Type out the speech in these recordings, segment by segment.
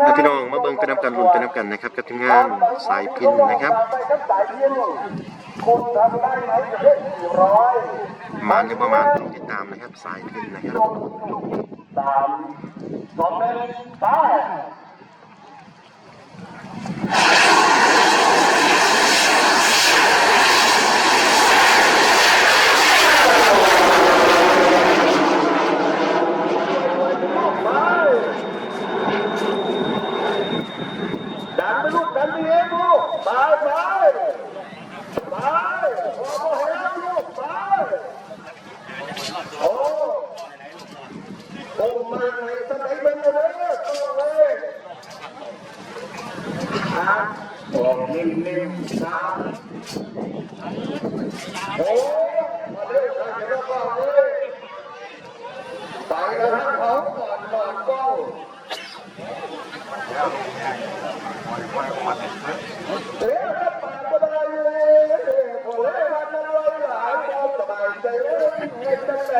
แล้วพี่น้องมาเบิ่งไปนำกันรุ่นไปนำกันนะครับกับทีมงานสายพินนะครับมจะได้สี่ร้อยมาหรือประมาณต้องติดตามนะครับสายพินนะครับ สามสองหนึ่งไป ดันไปลูกดันไปเองลูกไปไปไปพอพอแล้วลูกไปโอ้โอ้มาไหนสไลด์มันเลยตัวเลยอะบอกนิ่มๆนะโอ้มาเลยใครจะรับบ้างเลยไปแล้วนะเขาก่อนก่อนก้อง เอ๊ะปากก็ได้เลยโอ้ยมันอะไร หลายคนสบายใจเลยให้ตั้งใจ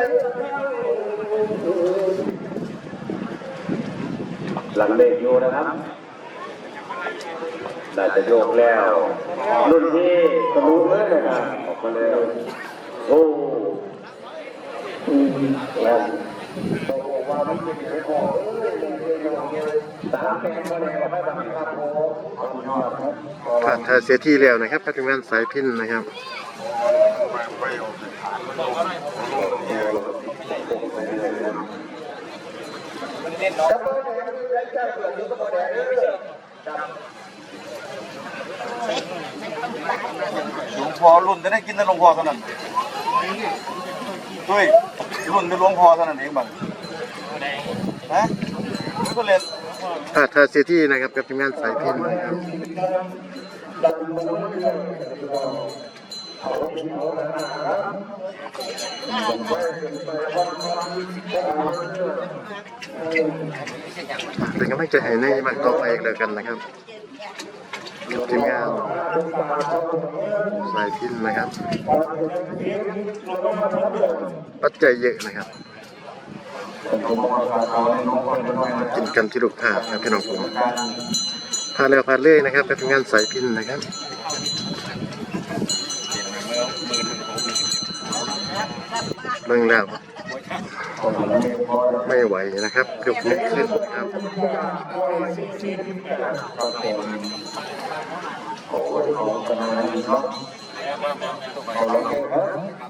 หลังเด็กอยู่นะครับน่าจะโยกแล้ว รุ่นพี่ก็รู้เลยนะครับออกมาแล้วโอ้แล้วบอกว่าไม่มีใครบอกเอ้ยสามแกง มาแล้วไม่บังถ้าถ้าเสียที่แล้วนะครับกับทีมงานสายพินนะครับหลวงพ่อรุ่นจะได้กินแต่หลวงพ่อเท่านั้นเฮ้ยรุ่นจะหลวงพ่อเท่านั้นเองบัง ฮะก็เล่นถ้าถ้าเสียที่นะครับกับทีมงานสายพินนะครับเป็นกำลังใจให้ในมันต่อไปอีกแล้วกันนะครับกับทีมงานสายพินนะครับ ปัจจัยเยอะนะครับ กินกันที่ลูกค้าครับพี่น้องผมพาแล้วพาเรื่อยนะครับกับทีมงานสายพินนะครับเบิ่งแล้วไม่ไหวนะครับยกไม่ขึ้นครับ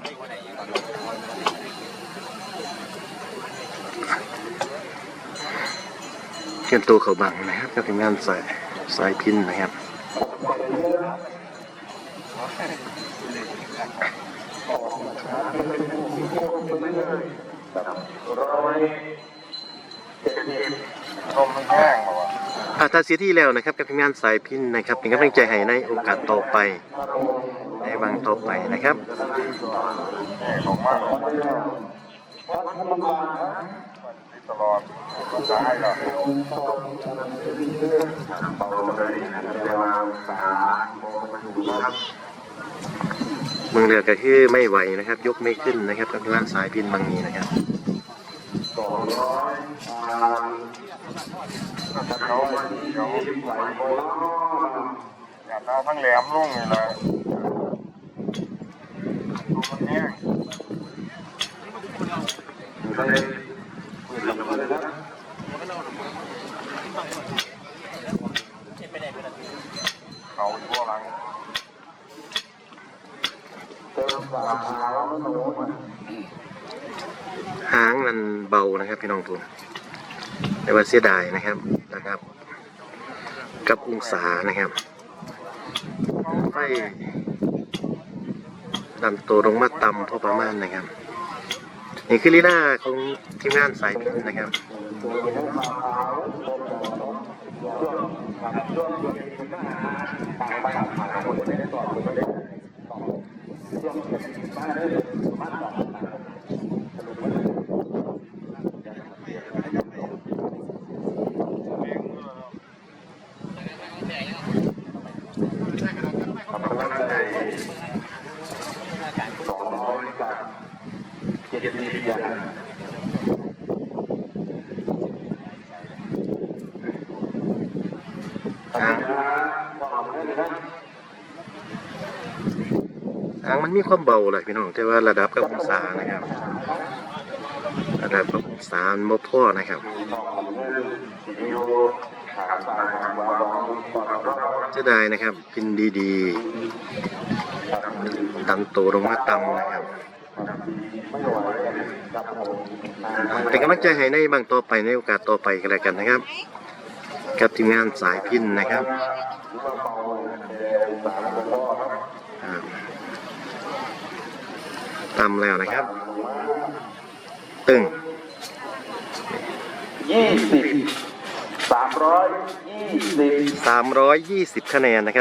เตรี ยมตัวเขาบังนะครับกับทีมงานสายสายพินนะครับอาถ้าเสียที่แล้วนะครับกับทีมงานสายพินนะครับเป็นกำลังใจให้ในโอกาสต่อไปในวันต่อไปนะครับ แห้งลงมากตลอดได้หรอเมืองเรือก็คือไม่ไหวนะครับ ยกไม่ขึ้นนะครับกับทีมงานสายพินบางนี้นะครับเขาเดี๋ยวอยาเอาทั้งแหลมลงเลยนะมันแห้ง เขาทั่วหลังหางมันเบานะครับพี่น้องทุกแต่ว่าเสียดายนะครับนะครับ กับองศานะครับไฟดันตัวลงมาต่ำพอประมาณนะครับ นี่คือลีลาของทีมงานสายพินนะครับเหางหางมันมี อังมันมีความเบาเลยพี่น้องแต่ว่าระดับกับองศานะครับ ระดับกับองศาโมันบ่อนะครับเสียดายนะครับกินดีๆดันโตลงมาต่ำนะครับ เป็นกำลังใจให้ในบางต่อไปในโอกาสต่อไปกันแล้วกันนะครับ กับทีมงานสายพินนะครับอ่าตำแล้วนะครับ ตึงยี่สิบสามร้อยยี่สิบ320คะแนนนะครับ